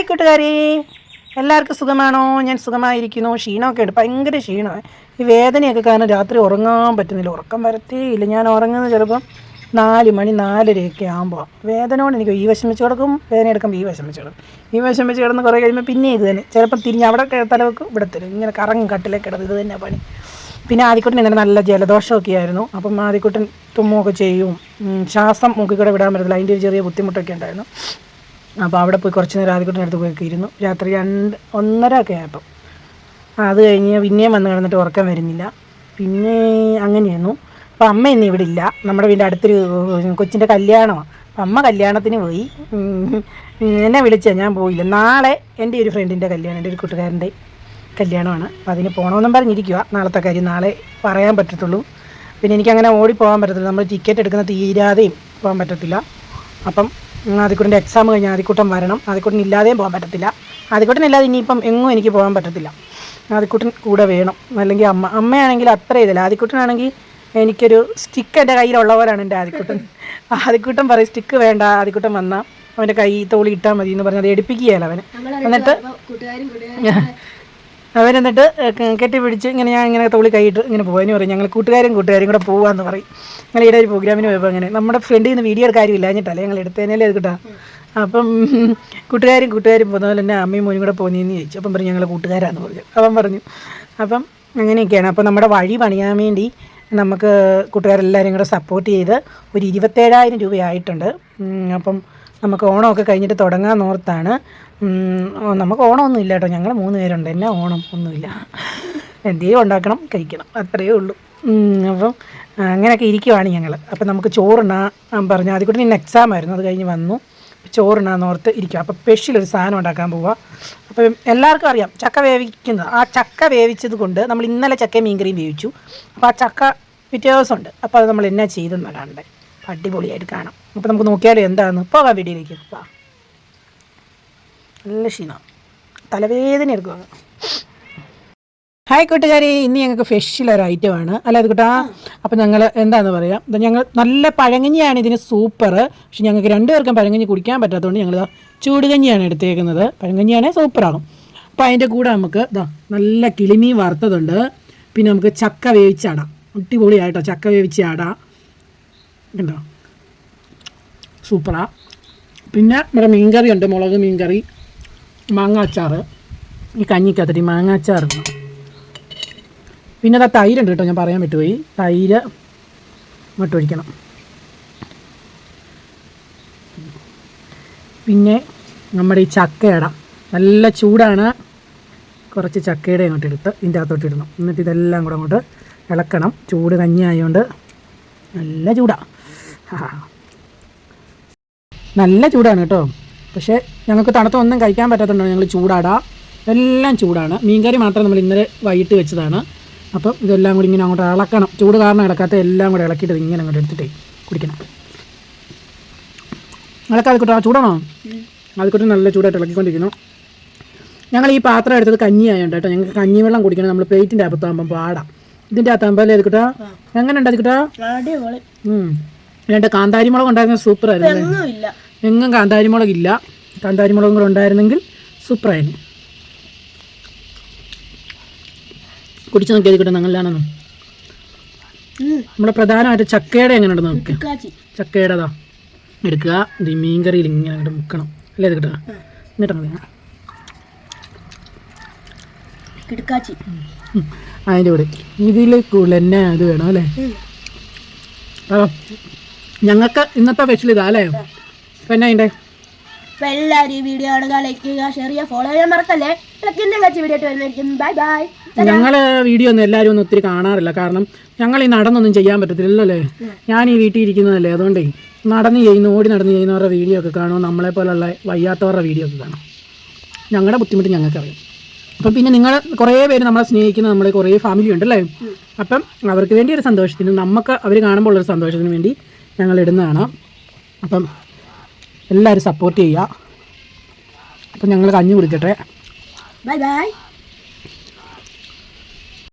Hi കൂട്ടുകാരി എല്ലാവർക്കും സുഖമാണോ? ഞാൻ സുഖമായിരിക്കുന്നു. ക്ഷീണമൊക്കെ ഉണ്ട്. ഭയങ്കര ക്ഷീണമാണ് ഈ വേദനയൊക്കെ കാരണം രാത്രി ഉറങ്ങാൻ പറ്റുന്നില്ല. ഉറക്കം വരത്തേയില്ല ഞാൻ ഉറങ്ങുന്നത് ചിലപ്പം നാല് മണി നാലരയൊക്കെ ആകുമ്പോൾ വേദന കൊണ്ട് എനിക്ക് ഈ വശം വെച്ച് കിടക്കും. വേദന എടുക്കുമ്പോൾ ഈ വശം വെച്ച് കിടക്കും. ഈ വശം വെച്ച് കിടന്ന് കുറേ കഴിയുമ്പോൾ പിന്നെ ഇത് തന്നെ. ചിലപ്പോൾ തിരിഞ്ഞ് അവിടെ തലവെക്കും ഇവിടെ തരും. ഇങ്ങനെ കറങ്ങും കട്ടിലേക്ക് കിടന്ന് ഇത് തന്നെ പണി. പിന്നെ ആദ്യക്കുട്ടൻ ഇന്നലെ നല്ല ജലദോഷമൊക്കെ ആയിരുന്നു. അപ്പം ആദ്യക്കുട്ടൻ തുമ്മുമൊക്കെ ചെയ്യും. ശ്വാസം മുക്കിക്കൂടെ കൂടെ വിടാൻ പറ്റത്തില്ല. അതിന്റെ ഒരു ചെറിയ ബുദ്ധിമുട്ടൊക്കെ ഉണ്ടായിരുന്നു. അപ്പോൾ അവിടെ പോയി കുറച്ച് നേരം ആദ്യക്കുട്ടന്റെ അടുത്ത് പോയി ഇരുന്നു. രാത്രി രണ്ട് ഒന്നര ഒക്കെ ആയപ്പം. അത് കഴിഞ്ഞ് പിന്നെയും വന്ന് കിടന്നിട്ട് ഉറക്കം വരുന്നില്ല. പിന്നെ അങ്ങനെയായിരുന്നു. അപ്പോൾ അമ്മ ഇന്ന് ഇവിടെ ഇല്ല. നമ്മുടെ വീടിന്റെ അടുത്തൊരു കൊച്ചിന്റെ കല്യാണമാണ് അപ്പം അമ്മ കല്യാണത്തിന് പോയി. എന്നെ വിളിച്ചാൽ ഞാൻ പോയില്ല. നാളെ എന്റെ ഒരു ഫ്രണ്ടിന്റെ കല്യാണം എന്റെ ഒരു കൂട്ടുകാരന്റെ കല്യാണമാണ്. അപ്പോൾ അതിന് പോകണമെന്നും പറഞ്ഞിരിക്കുക നാളത്തെ കാര്യം നാളെ പറയാൻ പറ്റത്തുള്ളൂ. പിന്നെ എനിക്കങ്ങനെ ഓടി പോകാൻ പറ്റത്തില്ല. നമ്മൾ ടിക്കറ്റ് എടുക്കുന്ന തീരാതെയും പോകാൻ പറ്റത്തില്ല. അപ്പം ആദ്യക്കുട്ടന്റെ എക്സാം കഴിഞ്ഞ് ആദ്യക്കൂട്ടം വരണം. ആദ്യക്കൂട്ടൻ ഇല്ലാതെയും പോകാൻ പറ്റത്തില്ല. ആദ്യക്കൂട്ടൻ ഇല്ലാതെ ഇനിയിപ്പം എങ്ങും എനിക്ക് പോകാൻ പറ്റത്തില്ല. ആദ്യക്കൂട്ടൻ കൂടെ വേണം. അല്ലെങ്കിൽ അമ്മ അമ്മയാണെങ്കിൽ അത്ര ഇതില്ല. ആദ്യക്കൂട്ടനാണെങ്കിൽ എനിക്കൊരു സ്റ്റിക്ക് എന്റെ കയ്യിലുള്ള പോലാണ് എന്റെ ആദ്യക്കൂട്ടൻ ആദ്യക്കൂട്ടൻ പറയും സ്റ്റിക്ക് വേണ്ട ആദ്യക്കൂട്ടൻ വന്നാൽ അവന്റെ കൈ തോളി ഇട്ടാൽ മതി എന്ന് പറഞ്ഞ് അത് എടുപ്പിക്കുകയല്ല അവന്. എന്നിട്ട് അവരെന്നിട്ട് കെട്ടിപ്പിടിച്ച് ഇങ്ങനെ ഞാൻ ഇങ്ങനെ തോളി കൈയിട്ട് ഇങ്ങനെ പോകുന്നു പറയും ഞങ്ങൾ കൂട്ടുകാരും കൂട്ടുകാരും കൂടെ പോകാമെന്ന് പറയും. ഞങ്ങൾ ഈടെ ഒരു പ്രോഗ്രാമിന് പോയപ്പോൾ അങ്ങനെ. നമ്മുടെ ഫ്രണ്ടിൽ നിന്ന് വീഡിയോ എടുക്കാരും ഇല്ലാഞ്ഞിട്ടല്ലേ ഞങ്ങൾ എടുത്തതിനല്ലേ അത് കിട്ടാം. അപ്പം കൂട്ടുകാരും കൂട്ടുകാരും പോകുന്ന പോലെ തന്നെ അമ്മയും മോനും കൂടെ പോകുന്നതെന്ന് ചോദിച്ചു. അപ്പം പറഞ്ഞു ഞങ്ങൾ കൂട്ടുകാരാന്ന് പറഞ്ഞു. അവൻ പറഞ്ഞു. അപ്പം അങ്ങനെയൊക്കെയാണ്. അപ്പം നമ്മുടെ വഴി പണിയാൻ വേണ്ടി നമുക്ക് കൂട്ടുകാരെല്ലാവരും കൂടെ സപ്പോർട്ട് ചെയ്ത് ഒരു ഇരുപത്തേഴായിരം രൂപയായിട്ടുണ്ട്. അപ്പം നമുക്ക് ഓണമൊക്കെ കഴിഞ്ഞിട്ട് ഓ, നമുക്ക് ഓണമൊന്നും ഇല്ല കേട്ടോ. ഞങ്ങൾ മൂന്ന് പേരുണ്ട്. എന്നാ ഓണം? ഒന്നുമില്ല. എന്തെങ്കിലും ഉണ്ടാക്കണം കഴിക്കണം. അത്രയേ ഉള്ളൂ. അപ്പം അങ്ങനെയൊക്കെ ഇരിക്കുവാണ് ഞങ്ങൾ അപ്പം നമുക്ക് ചോറുണ്ണാൻ പറഞ്ഞു അതിൽ കൂടി ഇന്ന് എക്സാം ആയിരുന്നു. അത് കഴിഞ്ഞ് വന്നു. ചോറുണ്ണാന്ന് ഓർത്ത് ഇരിക്കുക സ്പെഷ്യൽ ഒരു സാധനം ഉണ്ടാക്കാൻ പോവുക അപ്പം എല്ലാവർക്കും അറിയാം ചക്ക വേവിക്കുന്നത്. ആ ചക്ക വേവിച്ചത് കൊണ്ട് നമ്മൾ ഇന്നലെ ചക്ക മീൻകറിയും വേവിച്ചു. അപ്പോൾ ആ ചക്ക പിറ്റേ ദിവസമുണ്ട്. അപ്പോൾ അത് നമ്മൾ എന്നാ ചെയ്തെന്നല്ലാണ്ട് അടിപൊളിയായിട്ട് കാണാം. അപ്പോൾ നമുക്ക് നോക്കിയാലും എന്താണെന്ന് പോകാം വീഡിയോയിലേക്ക് വാ നല്ല ക്ഷീണം. തലവേദന എടുക്കുക. ഹായ് കൂട്ടുകാരി ഇന്ന് ഞങ്ങൾക്ക് ഒരു ഐറ്റമാണ് അല്ല അത് കൂട്ടാ. അപ്പം ഞങ്ങൾ എന്താണെന്ന് പറയാം? ഞങ്ങൾ നല്ല പഴങ്കഞ്ഞിയാണ് ഇതിന് സൂപ്പർ പക്ഷെ ഞങ്ങൾക്ക് രണ്ടുപേർക്കും പഴങ്കഞ്ഞി കുടിക്കാൻ പറ്റാത്തതുകൊണ്ട് ഞങ്ങൾ ചൂടുകഞ്ഞിയാണ് എടുത്തേക്കുന്നത്. പഴങ്കഞ്ഞിയാണെങ്കിൽ സൂപ്പറാകും അപ്പോൾ അതിന്റെ കൂടെ നമുക്ക് ഇതാ നല്ല കിളിമീൻ വറുത്തതുണ്ട്. പിന്നെ നമുക്ക് ചക്ക വേവിച്ചാടാം അടിപൊളിയായിട്ടോ ചക്ക വേവിച്ചാടാം കണ്ടോ? സൂപ്പറാ പിന്നെ നമ്മുടെ മീൻകറി ഉണ്ട് മുളക് മീൻകറി. മാങ്ങ അച്ചാർ ഈ കഞ്ഞിക്കത്തിരി ഇടണം. പിന്നെ അതാ തൈരുണ്ട് കേട്ടോ ഞാൻ പറയാൻ വിട്ടുപോയി. തൈര് ഇങ്ങോട്ട് പിന്നെ നമ്മുടെ ഈ ചക്കയട. നല്ല ചൂടാണ്. കുറച്ച് ചക്കയുടെ അങ്ങോട്ട് എടുത്ത് ഇതിന്റെ അകത്തോട്ട് ഇടണം. എന്നിട്ട് ഇതെല്ലാം കൂടെ അങ്ങോട്ട് ഇളക്കണം. ചൂട് കഞ്ഞി ആയതുകൊണ്ട് നല്ല ചൂടാണ് നല്ല ചൂടാണ് കേട്ടോ. പക്ഷേ ഞങ്ങൾക്ക് തണുത്തൊന്നും കഴിക്കാൻ പറ്റാത്തതുകൊണ്ടാണ് ഞങ്ങൾ ചൂടാടാ. എല്ലാം ചൂടാണ്. മീൻകറി മാത്രം നമ്മൾ ഇന്നലെ വൈകിട്ട് വെച്ചതാണ്. അപ്പം ഇതെല്ലാം കൂടി ഇങ്ങനെ അങ്ങോട്ട് ഇളക്കണം. ചൂട് കാരണം ഇളക്കാത്ത എല്ലാം കൂടെ ഇളക്കിയിട്ട് ഇങ്ങനെ അങ്ങോട്ട് എടുത്തിട്ടേ കുടിക്കണം. ഇളക്കാതെ കൂട്ടോ ചൂടാണോ? അതുകൊണ്ട് നല്ല ചൂടായിട്ട് ഇളക്കിക്കൊണ്ടിരിക്കുന്നു. ഞങ്ങൾ ഈ പാത്രം എടുത്തത് കഞ്ഞി ആയതുകൊണ്ട് കേട്ടോ. ഞങ്ങൾക്ക് കഞ്ഞി വെള്ളം കുടിക്കണം. നമ്മൾ പ്ലേറ്റിന്റെ അകത്താകുമ്പം പാടാം. ഇതിന്റെ അകത്താകുമ്പോൾ അല്ലേ അതുകൂട്ടാ എങ്ങനെ ഉണ്ട് അതുകൂട്ടാ അടിപൊളി. രണ്ട് കാന്താരി മുളക് ഉണ്ടായിരുന്ന സൂപ്പർ ആയിരുന്നു അല്ലേ? ഒന്നുമില്ല എങ്ങും കാന്താരിമുളകില്ല. കാന്താരിമുളകും കാന്താരി കൂടെ ഉണ്ടായിരുന്നെങ്കിൽ സൂപ്പറായിരുന്നു. കുടിച്ച് നോക്കിയത് കിട്ടും നല്ലതാണെന്നും. നമ്മുടെ പ്രധാനമായിട്ട് ചക്കയുടെ എങ്ങനെ ഉണ്ടെന്ന് നോക്കുക ചക്കയുടെതാ എടുക്കുക. ഇത് മീൻ കറിയിൽ ഇങ്ങനെ അങ്ങോട്ട് മുക്കണം. അല്ലേ ഇത് കിട്ടുക എന്നിട്ടാണ് അതിന്റെ കൂടെ. ഇതിൽ കൂടുതൽ എന്നെ ഇത് വേണം അല്ലേ? ഞങ്ങൾക്ക് ഇന്നത്തെ സ്പെഷ്യൽ ഇതാ അല്ലേ? അതിന്റെ എല്ലാവരും വീഡിയോ കാണുക ലൈക്ക് ചെയ്യുക ഷെയർ ചെയ്യുക ഫോളോ ചെയ്യാൻ മറക്കല്ലേ? ഇതൊക്കെ എന്നെ വീഡിയോ ആയിട്ട് വരുന്നതായിരിക്കും. ബൈ ബൈ ഞങ്ങൾ വീഡിയോ ഒന്നും എല്ലാവരും ഒന്നും ഒത്തിരി കാണാറില്ല. കാരണം ഞങ്ങൾ ഈ നടന്നൊന്നും ചെയ്യാൻ പറ്റത്തില്ലല്ലേ അല്ലേ? ഞാൻ ഈ വീട്ടിൽ ഇരിക്കുന്നതല്ലേ. അതുകൊണ്ടേ നടന്ന് ചെയ്യുന്ന ഓടി നടന്ന് ചെയ്യുന്നവരുടെ വീഡിയോ ഒക്കെ കാണും. നമ്മളെ പോലുള്ള വയ്യാത്തവരുടെ വീഡിയോ ഒക്കെ കാണും. ഞങ്ങളുടെ ബുദ്ധിമുട്ട് ഞങ്ങൾക്കറിയാം. അപ്പം പിന്നെ നിങ്ങൾ കുറേ പേര് നമ്മളെ സ്നേഹിക്കുന്ന നമ്മളെ കുറേ ഫാമിലി ഉണ്ടല്ലേ? അപ്പം അവർക്ക് വേണ്ടി ഒരു സന്തോഷത്തിന് നമുക്ക് അവർ കാണുമ്പോൾ ഉള്ളൊരു സന്തോഷത്തിന് വേണ്ടി ഞങ്ങൾ ഇടുന്നതാണ്. അപ്പം എല്ലാവരും സപ്പോർട്ട് ചെയ്യുക. അപ്പം ഞങ്ങൾ കഞ്ഞി കുടിക്കട്ടെ. Bye bye